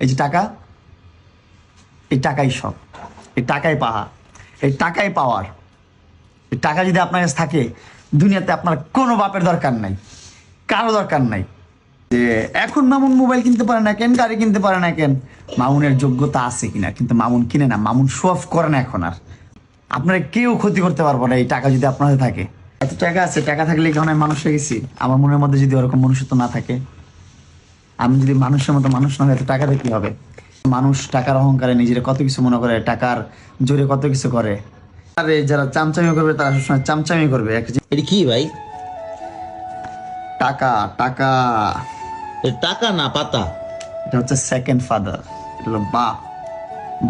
এই যে টাকা, এই টাকাই সব। এই টাকাই পাওয়া এই টাকাই পাওয়ার। এই টাকা যদি আপনার কাছে থাকে, দুনিয়াতে আপনার কোনো বাপের দরকার নাই, কারও দরকার নাই। যে এখন মামুন মোবাইল কিনতে পারে না কেন, গাড়ি কিনতে পারে না কেন, মামুনের যোগ্যতা আছে কিনা? কিন্তু মামুন কিনে না, মামুন শো অফ করে না এখন আর। আপনারা কেউ ক্ষতি করতে পারব না এই টাকা যদি আপনাদের থাকে। এত টাকা আছে, টাকা থাকলে কেমন মানুষ হয়ে গেছি? আমার মনের মধ্যে যদি ওরকম মনুষ্যত্ব না থাকে আমি যদি মানুষের মতো মানুষ না হয় তো টাকাতে কি হবে? মানুষ টাকার অহংকারে নিজের কত কিছু মনে করে টাকার জোরে কত কিছু করে। আরে যারা চামচামি করবে তারা সবসময় চামচামি করবে। এটা কি ভাই? টাকা টাকা। টাকা না পাতা? এটা হচ্ছে সেকেন্ড ফাদার এটা হলো বাপ।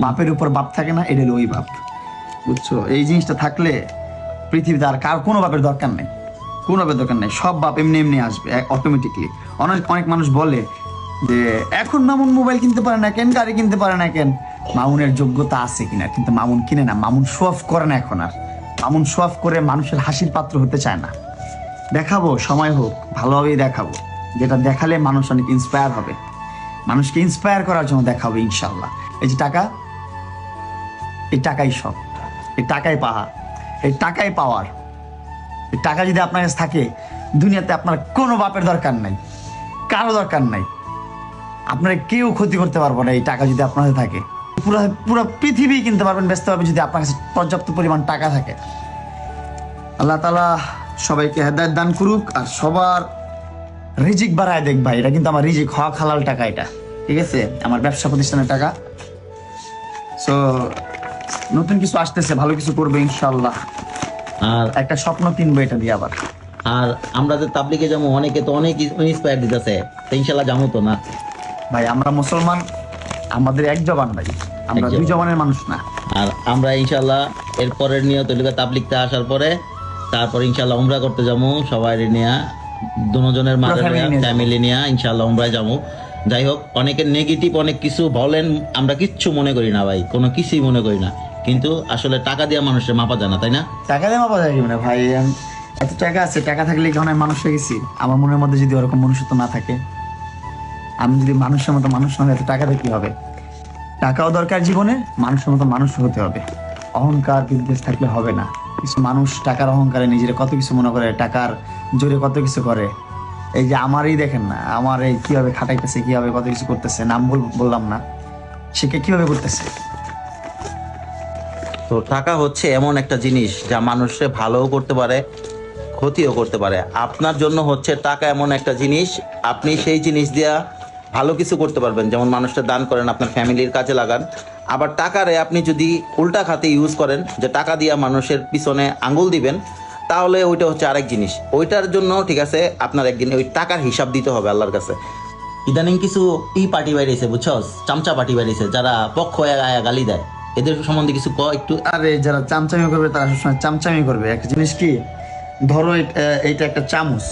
বাপের উপর বাপ থাকে না এটা হলো ওই বাপ। বুঝছ? এই জিনিসটা থাকলে পৃথিবীতে আর কার কোনো বাপের দরকার নেই। কোনো বাপের দরকার নেই। সব বাপ এমনি এমনি আসবে অটোমেটিকলি অনেক অনেক মানুষ বলে যে এখন মামুন মোবাইল কিনতে পারে না কেন, গাড়ি কিনতে পারে না কেন? মামুনের যোগ্যতা আছে কিনা? কিন্তু মামুন কিনে না, মামুন শো অফ করে না এখন আর। মামুন শো অফ করে মানুষের হাসির পাত্র হতে চায় না। দেখাবো, সময় হোক, ভালোভাবেই দেখাবো। যেটা দেখালে মানুষ অনেক ইন্সপায়ার হবে। মানুষকে ইন্সপায়ার করার জন্য দেখাবো ইনশাল্লাহ এই যে টাকা, এই টাকাই সব। এই টাকাই পাহা। এই টাকাই পাওয়ার এই টাকা যদি আপনার কাছে থাকে, দুনিয়াতে আপনার কোনো বাপের দরকার নাই। কারও দরকার নাই। আপনারা কেউ ক্ষতি করতে পারব না এই টাকা যদি আপনার কাছে থাকে। পুরো পুরো পৃথিবী কিনতে পারবেন ব্যস্ত হবে যদি আপনার কাছে পর্যাপ্ত পরিমাণ টাকা থাকে। আল্লাহ তালা সবাইকে হেদায়ত দান করুক আর সবার রিজিক বাড়ায় দেখ ভাই এটা কিন্তু আমার রিজিক হক হালাল টাকা এটা। ঠিক আছে? আমার ব্যবসা প্রতিষ্ঠানের টাকা। সো নতুন কিছু আসতেছে ভালো কিছু করবে ইনশাল্লাহ আর একটা স্বপ্ন কিনবো এটা দিয়ে আবার। আর আমরা যে তাবলিগে যাব অনেকে তো অনেক ইন্সপায়ার দিতেছে। ইনশাল্লাহ যাব তো না? ভাই আমরা মুসলমান আমাদের এক জবান ভাই। আমরা দুই জবানের মানুষ না। আর আমরা ইনশাল্লাহ এর পরের নিয়ত হইল তাবলিগতে আসার পরে তারপর ইনশাল্লাহ উমরা করতে যাব সবাই নিয়ে দুজনের মাঝে ফ্যামিলি নিয়ে ইনশাল্লাহ উমরায় যাব। যাই হোক অনেকের নেগেটিভ অনেক কিছু বলেন আমরা কিচ্ছু মনে করি না ভাই কোনো কিছুই মনে করি না। কিন্তু আসলে টাকা দিয়ে মানুষের মাপা যায় না তাই না? টাকা দিয়ে মাপা যায় মানে ভাই এত টাকা আছে টাকা থাকলে কেমন মানুষ হয়ে গেছি? আমার মনের মধ্যে যদি ওরকম মনুষ্যত্ব না থাকে আমি যদি মানুষের মতো মানুষ না হয় তো টাকাতে কি হবে? টাকাও দরকার জীবনে, মানুষের মতো মানুষ হতে হবে। অহংকার বিদ্বেষ থাকলে হবে না। কিছু মানুষ টাকার অহংকারে নিজের কত কিছু মনে করে, টাকার জোরে কত কিছু করে। এই যে আমারই দেখেন না, আমার এই কীভাবে খাটাইতেছে, কীভাবে কত কিছু করতেছে, নাম বল- বললাম না। সে কে কীভাবে করতেছে? তো টাকা হচ্ছে এমন একটা জিনিস যা মানুষে ভালোও করতে পারে, ক্ষতিও করতে পারে। আপনার জন্য হচ্ছে টাকা এমন একটা জিনিস, আপনি সেই জিনিস দিয়া ভালো কিছু করতে পারবেন। যেমন মানুষটা দান করেন, আপনার ফ্যামিলির কাজে লাগান। আবার টাকারে আপনি যদি উল্টা খাতে ইউজ করেন, যে টাকা দিয়া মানুষের পিছনে আঙ্গুল দিবেন, তাহলে ওইটা হচ্ছে আরেক জিনিস। ওইটার জন্য, ঠিক আছে, আপনার একদিন ওই টাকার হিসাব দিতে হবে আল্লাহর কাছে। ইদানিং কিছু ই পার্টি বাইরেছে বুঝছস? চামচা পার্টি বাইরেছে যারা পক্ষ আয়া গালি দেয়। এদের সম্বন্ধে কিছু ক একটু? আরে, যারা চামচামি করবে, তারা সবসময় চামচামি করবে। একটা জিনিস কি? ধরো এট- একটা চামচ।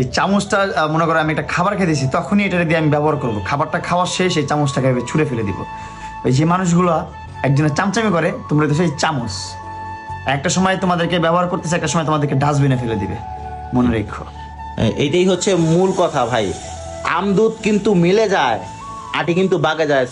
এই চামচটা মনে করো আমি একটা খাবার খেতেছি, তখনই এটা দিয়ে আমি ব্যবহার করব। খাবারটা খাওয়ার শেষ, এই চামচটাকে ছুঁড়ে ফেলে দিব। ওই যে মানুষগুলো একজনের চামচামি করে, তোমরা তো সেই চামচ। একটা সময় তোমাদেরকে ব্যবহার করতেছে, একটা সময় তোমাদেরকে ডাস্টবিনে ফেলে দিবে। মনে রেখো। এইটাই হচ্ছে মূল কথা ভাই। আমদুধ কিন্তু মিলে যায়, আটি কিন্তু বাগে যায়।